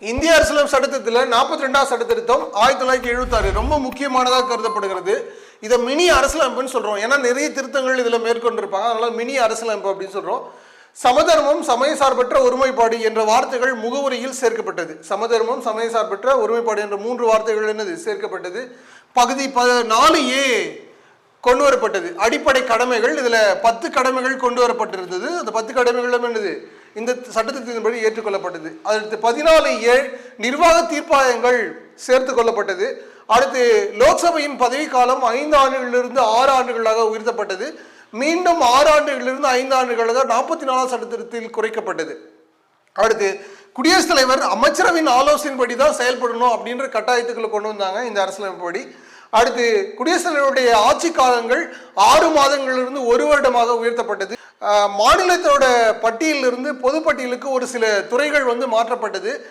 இந்திய அரசியலமைப்பு சட்டத்திட்டத்தில் நாற்பத்தி ரெண்டாம் சட்டத்திருத்தம் ஆயிரத்தி தொள்ளாயிரத்தி எழுபத்தாறு ரொம்ப முக்கியமானதாக கருதப்படுகிறது. இதை மினி அரசியலமைப்புன்னு சொல்கிறோம் ஏன்னா நிறைய திருத்தங்கள் இதில் மேற்கொண்டிருப்பாங்க. அதனால் மினி அரசியலமைப்பு அப்படின்னு சொல்கிறோம் சமதர்மம் சமயசார்பற்ற ஒருமைப்பாடு என்ற வார்த்தைகள் முகவுரையில் சேர்க்கப்பட்டது. சமதர்மம் சமயசார்பற்ற ஒருமைப்பாடு என்ற மூன்று வார்த்தைகள் என்னது? சேர்க்கப்பட்டது. பகுதி ப நாலு ஏ. கொண்டு வரப்பட்டது அடிப்படை கடமைகள் இதில் பத்து கடமைகள் கொண்டு வரப்பட்டிருந்தது அந்த பத்து கடமைகளும் என்னது? இந்த சட்டத்தின்படி ஏற்றுக்கொள்ளப்பட்டது. அடுத்து பதினாலு ஏழ் நிர்வாக தீர்ப்பாயங்கள் சேர்த்து கொள்ளப்பட்டது. அடுத்து லோக்சபையின் பதவிக்காலம் ஐந்து ஆண்டுகளிலிருந்து ஆறு ஆண்டுகளாக உயர்த்தப்பட்டது. மீண்டும் ஆறு ஆண்டுகளிலிருந்து ஐந்து ஆண்டுகளாக நாற்பத்தி நாலாம் சட்டத்திட்டத்தில் குறைக்கப்பட்டது. அடுத்து குடியரசுத் தலைவர் அமைச்சரவையின் ஆலோசனைப்படி தான் செயல்படணும் அப்படின்ற கட்டாயத்துக்குள்ள கொண்டு வந்தாங்க இந்த அரசியலமைப்படி அடுத்து குடியரசுத் தலைவருடைய ஆட்சி காலங்கள் ஆறு மாதங்களிலிருந்து ஒரு வருடமாக உயர்த்தப்பட்டது. மாநிலத்தோட மாநிலத்தோட பட்டியலிலிருந்து பொதுப்பட்டியலுக்கு ஒரு சில துறைகள் வந்து மாற்றப்பட்டது.